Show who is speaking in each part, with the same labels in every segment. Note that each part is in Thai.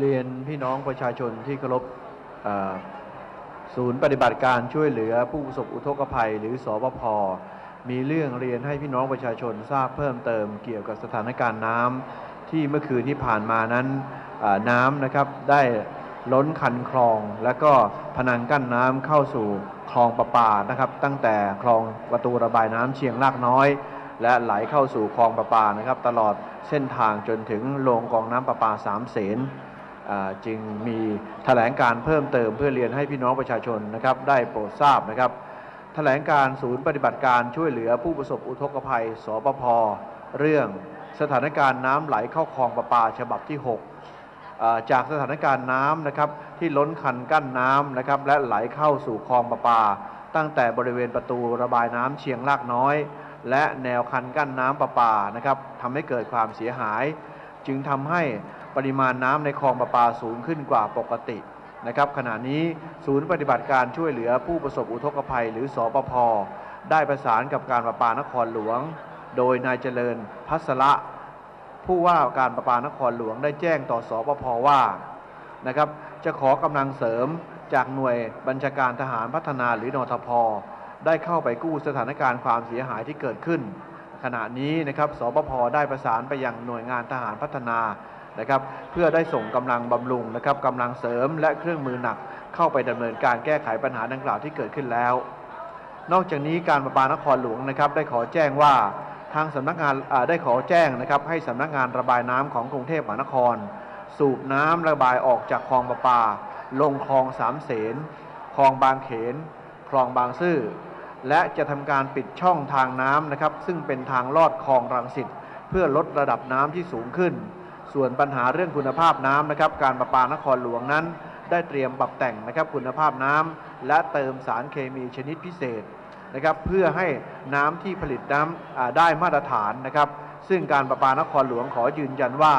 Speaker 1: เรียนพี่น้องประชาชนที่เคารพศูนย์ปฏิบัติการช่วยเหลือผู้ประสบอุทกภัย หรือสปภมีเรื่องเรียนให้พี่น้องประชาชนทราบเพิ่มเติมเกี่ยวกับสถานการณ์น้ำที่เมื่อคืนที่ผ่านมานั้นน้ำนะครับได้ล้นคันคลอง และก็พนังกั้นน้ำเข้าสู่คลองประปานะครับ ตั้งแต่คลองประตูระบายน้ำเชียงรากน้อย และไหลเข้าสู่คลองประปานะครับ ตลอดเส้นทางจนถึงโรงกองน้ำประปาสามเสน จึงมีแถลงการเพิ่มเติมเพื่อเรียนให้พี่น้องประชาชนนะครับได้โปรดทราบนะครับ แถลงการศูนย์ปฏิบัติการช่วยเหลือผู้ประสบอุทกภัย สปภเรื่องสถานการณ์น้ำไหลเข้าคลองประปาฉบับที่ 6 จากสถานการณ์น้ำนะครับที่ล้นคันกั้นน้ำนะครับและไหลเข้าสู่คลองประปา ตั้งแต่บริเวณประตูระบายน้ำเชียงรากน้อย และแนวคันกั้นน้ำประปานะครับทำให้เกิดความเสียหาย จึงทำให้ ปริมาณน้ำในคลองประปาสูงขึ้นกว่าปกตินะครับขณะนี้ศูนย์ปฏิบัติการช่วยเหลือผู้ประสบอุทกภัย หรือสอปพได้ประสานกับการประปานครหลวง โดยนายเจริญพัสระผู้ว่าการประปานครหลวงได้แจ้งต่อสอปพว่านะครับจะขอกำลังเสริมจากหน่วยบัญชาการทหารพัฒนาหรือนทพได้เข้าไปกู้สถานการณ์ความเสียหายที่เกิดขึ้น ขณะนี้นะครับสปพได้ประสานไปยังหน่วยงานทหารพัฒนา นะครับ เพื่อได้ส่งกำลังบำรุงนะครับกำลังเสริมและเครื่องมือหนักเข้าไปดำเนินการแก้ไขปัญหาดังกล่าวที่เกิดขึ้นแล้ว นอกจากนี้การประปานครหลวงนะครับ ได้ขอแจ้งว่าทางสำนักงานได้ขอแจ้งนะครับ ให้สำนักงานระบายน้ำของกรุงเทพมหานคร สูบน้ำระบายออกจากคลองประปา ลงคลองสามเสนคลองบางเขนคลองบางซื่อและจะทำการปิดช่องทางน้ำนะครับ ซึ่งเป็นทางลอดคลองรังสิตเพื่อลดระดับน้ำที่สูงขึ้น ส่วนปัญหาเรื่องคุณภาพน้ำนะครับ การประปานครหลวงนั้น ได้เตรียมปรับแต่งนะครับคุณภาพน้ำและเติมสารเคมีชนิดพิเศษนะครับเพื่อให้น้ำที่ผลิตน้ำอ่าได้มาตรฐานนะครับ ซึ่งการประปานครหลวงขอยืนยันว่า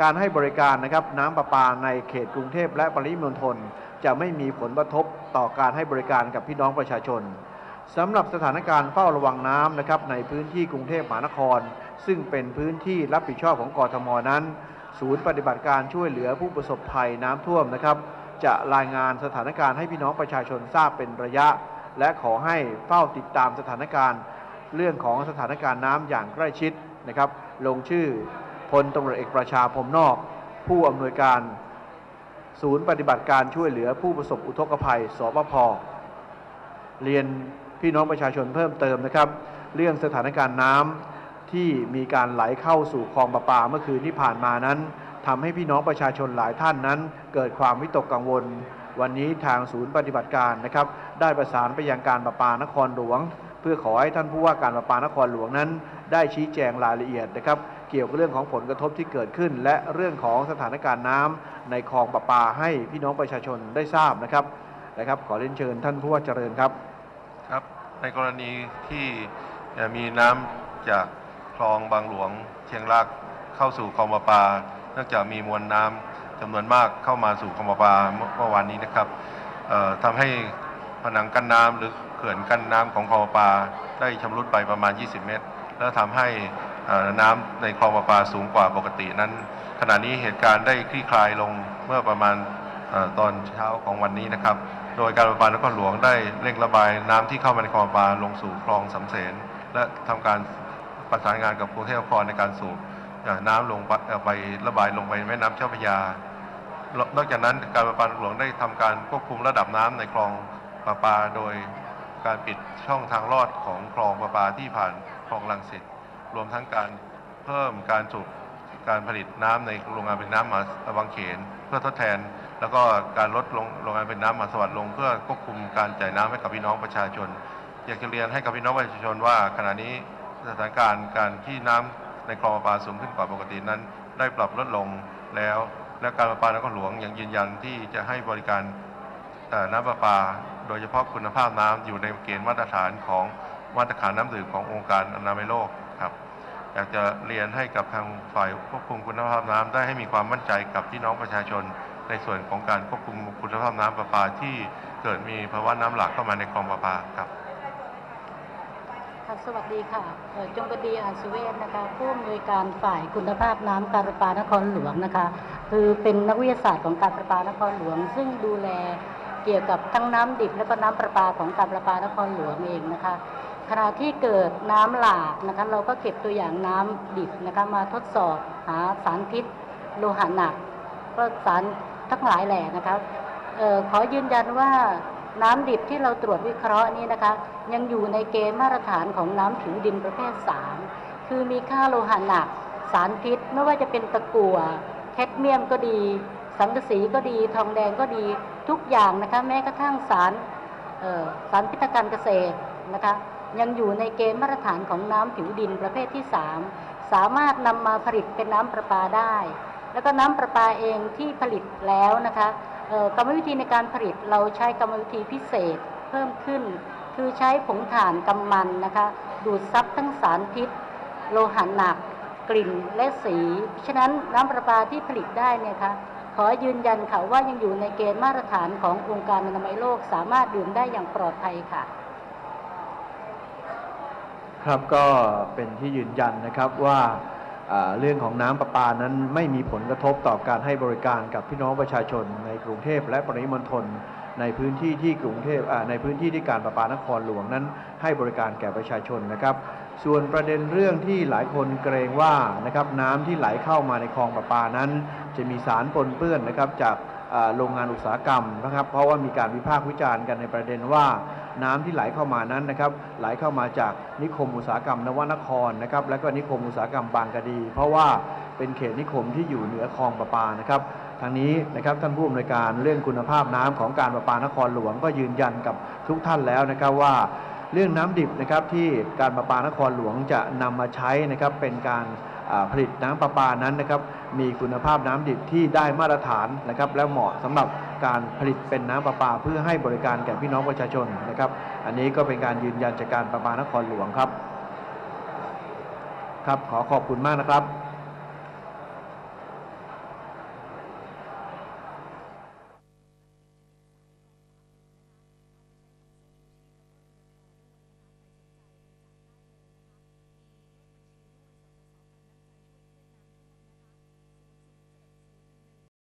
Speaker 1: การให้บริการนะครับน้ำประปาในเขตกรุงเทพและปริมณฑลจะไม่มีผลกระทบต่อการให้บริการกับพี่น้องประชาชนสำหรับสถานการณ์เฝ้าระวังน้ำนะครับในพื้นที่กรุงเทพมหานคร ซึ่งเป็นพื้นที่รับผิดชอบของกทมนั้น ศูนย์ปฏิบัติการช่วยเหลือผู้ประสบภัยน้ำท่วมนะครับ จะรายงานสถานการณ์ให้พี่น้องประชาชนทราบเป็นระยะ และขอให้เฝ้าติดตามสถานการณ์ เรื่องของสถานการณ์น้ำอย่างใกล้ชิดนะครับ ลงชื่อพลตำรวจเอกประชาพรมนอก ผู้อำนวยการ ศูนย์ปฏิบัติการช่วยเหลือผู้ประสบอุทกภัย สปพเรียนพี่น้องประชาชนเพิ่มเติมนะครับ เรื่องสถานการณ์น้ำ ที่มีการไหลเข้าสู่คลองประปาเมื่อคืนที่ผ่านมานั้นทำให้พี่น้องประชาชนหลายท่านนั้น เกิดความวิตกกังวล วันนี้ทางศูนย์ปฏิบัติการนะครับ ได้ประสานไปยังการประปานครหลวง เพื่อขอให้ท่านผู้ว่าการประปานครหลวงนั้น ได้ชี้แจงรายละเอียดนะครับเกี่ยวกับเรื่องของผลกระทบที่เกิดขึ้น และเรื่องของสถานการณ์น้ำในคลองประปาให้พี่น้องประชาชนได้ทราบนะครับนะครับ ขอเรียนเชิญท่านผู้ว่าเจริญครับ
Speaker 2: ครับ ในกรณีที่มีน้ำจาก คลองบางหลวง เชียงรากเข้าสู่คลองประปา เนื่องจากมีมวลน้ำจำนวนมากเข้ามาสู่คลองประปาเมื่อวานนี้นะครับเอ่อทำให้ผนังกั้นน้ำหรือเขื่อนกั้นน้ำของคลองประปา ได้ชำรุดไปประมาณ 20 เมตร แล้วทำให้น้ำในคลองประปาสูงกว่าปกตินั้น ขณะนี้เหตุการณ์ได้คลี่คลายลงเมื่อประมาณอตอนเช้าของวันนี้นะครับ โดยการประปานครหลวงได้เร่งระบายน้ำที่เข้ามาในคลองประปาลงสู่คลองสำเสนและทำการ ประสานงานกับกรุงเทพมหานครในการสูบน้ำลงไประบายลงไปแม่น้ำเจ้าพระยานอกจากนั้นการประปาหลวงได้ทำการควบคุมระดับน้ำในคลองประปาโดยการปิดช่องทางลอดของคลองประปาที่ผ่านคลองลังสิตรวมทั้งการเพิ่มการสูบการผลิตน้ำในโรงงานเป็นน้ำมหาบางเขน เพื่อทดแทน แล้วก็การลดลงโรงงานเป็นน้ำมาสวัสดิ์ลง เพื่อควบคุมการจ่ายน้ำให้กับพี่น้องประชาชน อยากจะเรียนให้กับพี่น้องประชาชนว่าขณะนี้ สถานการณ์การที่น้ำในคลองประปาสูงขึ้นกว่าปกตินั้น ได้ปรับลดลงแล้ว และการประปานครหลวงยังยืนยันที่จะให้บริการน้ำประปา โดยเฉพาะคุณภาพน้ำอยู่ในเกณฑ์มาตรฐานของมาตรฐานน้ำดื่มขององค์การอนามัยโลกครับอยากจะเรียนให้กับทางฝ่ายควบคุมคุณภาพน้ำได้ให้มีความมั่นใจกับพี่น้องประชาชน ในส่วนของการควบคุมคุณภาพน้ำประปาที่เกิดมีภาวะน้ำหลากเข้ามาในคลองประปาครับ
Speaker 3: ค่ะสวัสดีค่ะจงกดีอาสเวศนะคะผู้อำนวยการฝ่ายคุณภาพน้ำการประปานครหลวงนะคะ คือเป็นนักวิทยาศาสตร์ของการประปานครหลวง ซึ่งดูแลเกี่ยวกับทั้งน้ำดิบและก็น้ำประปาของการประปานครหลวงเองนะคะขณะที่เกิดน้ำหลากนะคะเราก็เก็บตัวอย่างน้ำดิบนะคะมาทดสอบหาสารพิษ โลหะหนักก็สารทั้งหลายแหล่นะครับเออขอยืนยันว่า น้ำดิบที่เราตรวจวิเคราะห์นี้นะคะ ยังอยู่ในเกณฑ์มาตรฐานของน้ำผิวดินประเภท 3 คือมีค่าโลหะหนัก สารพิษ ไม่ว่าจะเป็นตะกั่วแคดเมียมก็ดี สังกะสีก็ดี ทองแดงก็ดีทุกอย่างนะคะแม้กระทั่งสารสารพิษการเกษตรนะคะยังอยู่ในเกณฑ์มาตรฐานของน้ำผิวดินประเภทที่ 3 สามารถนำมาผลิตเป็นน้ำประปาได้ แล้วก็น้ำประปาเองที่ผลิตแล้วนะคะกรรมวิธีในการผลิตเราใช้กรรมวิธีพิเศษเพิ่มขึ้น คือใช้ผงถ่านกำมันนะคะดูดซับทั้งสารพิษ โลหะหนัก กลิ่นและสีฉะนั้นน้ำประปาที่ผลิตได้เนี่ยคะขอยืนยันค่ะว่ายังอยู่ในเกณฑ์มาตรฐานขององค์การอนามัยโลกสามารถดื่มได้อย่างปลอดภัยค่ะ
Speaker 1: ครับก็เป็นที่ยืนยันนะครับว่า เรื่องของน้ำประปานั้นไม่มีผลกระทบต่อการให้บริการกับพี่น้องประชาชนในกรุงเทพและปริมณฑลในพื้นที่ที่กรุงเทพในพื้นที่ที่การประปานครหลวงนั้น ให้บริการแก่ประชาชนนะครับ ส่วนประเด็นเรื่องที่หลายคนเกรงว่านะครับน้ำที่ไหลเข้ามาในคลองประปานั้น จะมีสารปนเปื้อนนะครับจากโรงงานอุตสาหกรรมนะครับ เพราะว่ามีการวิพากษ์วิจารณ์กันในประเด็นว่า น้ำที่ไหลเข้ามานั้นนะครับไหลเข้ามาจากนิคมอุตสาหกรรมนวนครนะครับและก็นิคมอุตสาหกรรมบางกะดี เพราะว่าเป็นเขตนิคมที่อยู่เหนือคลองประปานะครับทางนี้นะครับท่านผู้อำนวยการเรื่องคุณภาพน้ำของการประปานครหลวงก็ยืนยันกับทุกท่านแล้วนะครับว่าเรื่องน้ำดิบนะครับที่การประปานครหลวงจะนำมาใช้นะครับเป็นการผลิตน้ำประปานั้นนะครับมีคุณภาพน้ำดิบที่ได้มาตรฐานนะครับและเหมาะสำหรับ การผลิตเป็นน้ำประปาเพื่อให้บริการแก่พี่น้องประชาชนนะครับ อันนี้ก็เป็นการยืนยันจากการประปานครหลวงครับ ครับขอขอบคุณมากนะครับ